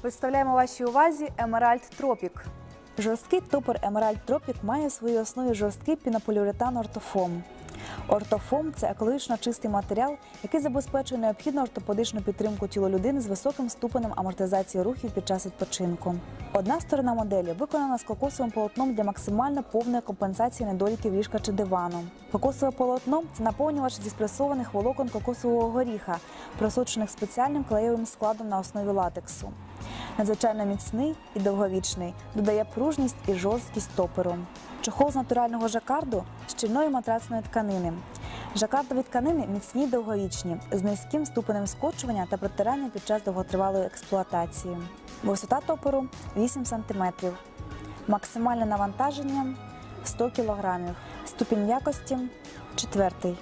Представляємо вашій увазі Емеральд Тропік. Жорсткий топор Emerald Tropic має в своїй основі жорсткий пінополіуретан ортофом. Ортофом це екологічно чистий матеріал, який забезпечує необхідну ортопедичну підтримку тіла людини з високим ступенем амортизації рухів під час відпочинку. Одна сторона моделі виконана з кокосовим полотном для максимально повної компенсації недоліків ліжка чи дивану. Кокосове полотно це наповнювач зі спресованих волокон кокосового горіха, просочених спеціальним клеєвим складом на основі латексу. Надзвичайно міцний і довговічний, додає пружність і жорсткість топеру. Чохол з натурального жакарду щільної матрацної тканини. Жакардові тканини міцні й довговічні, з низьким ступенем скочування та протирання під час довготривалої експлуатації. Висота топеру 8 см. Максимальне навантаження 100 кг. Ступінь якості четвертий.